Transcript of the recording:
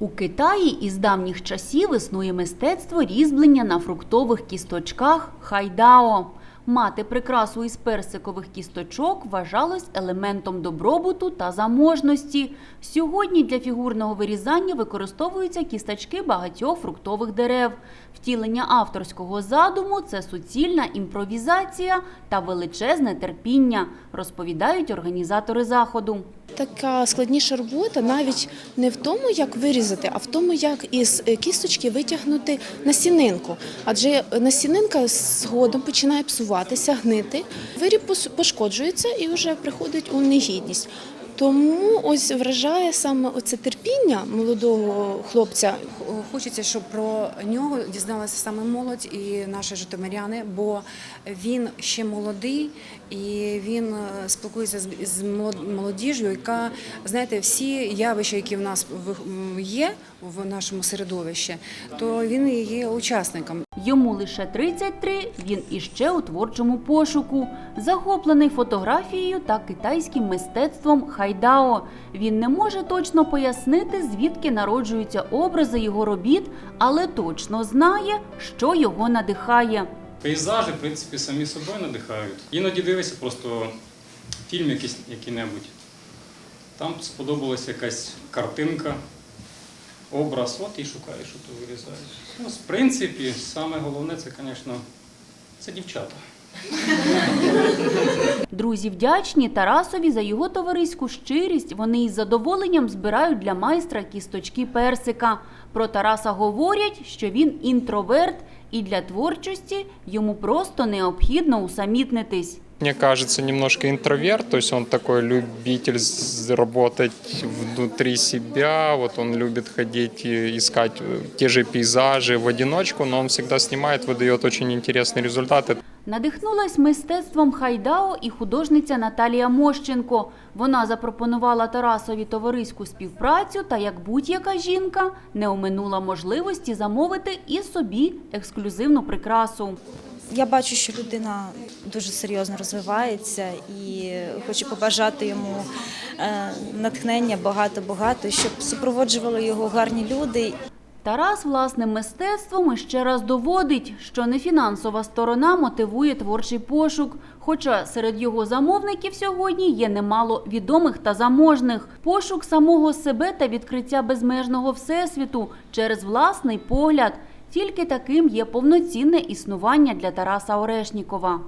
У Китаї із давніх часів існує мистецтво різьблення на фруктових кісточках хайдао. Мати прикрасу із персикових кісточок вважалось елементом добробуту та заможності. Сьогодні для фігурного вирізання використовуються кісточки багатьох фруктових дерев. Втілення авторського задуму це суцільна імпровізація та величезне терпіння, розповідають організатори заходу. Така складніша робота навіть не в тому, як вирізати, а в тому, як із е, кісточки витягнути насінинку. Адже насінинка згодом починає псуватися, гнити. Виріб пошкоджується і вже приходить у негідність. Тому ось вражає саме оце терпіння молодого хлопця. Хочеться, щоб про нього дізналася саме молодь і наші житомиряни, бо він ще молодий і він е, спілкується з- молодіжю, яка знаєте, всі явища, які в нас є в нашому середовищі, то він є учасником. Йому лише 33, він іще у творчому пошуку, захоплений фотографією та китайським мистецтвом хайдао. Він не може точно пояснити, звідки народжуються образи його робіт, але точно знає, що його надихає. Пейзажі, в принципі, самі собою надихають. Іноді дивишся просто фільм якийсь, який-небудь. Там сподобалася якась картинка, образ, от і шукаєш, що то вирізаєш. Ну, в принципі, саме головне це, звісно, це дівчата. Друзі вдячні Тарасові за його товариську щирість. Вони із задоволенням збирають для майстра кісточки персика. Про Тараса говорять, що він інтроверт, і для творчості йому просто необхідно усамітнитись. Мне кажется, немножко интроверт, то есть он такой любитель з- работать внутри себя, вот он любит ходить и искать э, те же пейзажи в одиночку, но он всегда снимает, выдает очень интересные результаты. Надихнулась мистецтвом хайдао і художниця Наталія Мощенко. Вона запропонувала Тарасові товариську співпрацю та, як будь-яка жінка, не оминула можливості замовити і собі ексклюзивну прикрасу. Я бачу, що людина дуже серйозно розвивається і хочу побажати йому е, натхнення багато-багато, щоб супроводжували його гарні люди Тарас власним мистецтвом іще раз доводить, що не фінансова сторона мотивує творчий пошук. Хоча серед його замовників сьогодні є немало відомих та заможних. Пошук самого себе та відкриття безмежного всесвіту через власний погляд. Тільки таким є повноцінне існування для Тараса Орешнікова.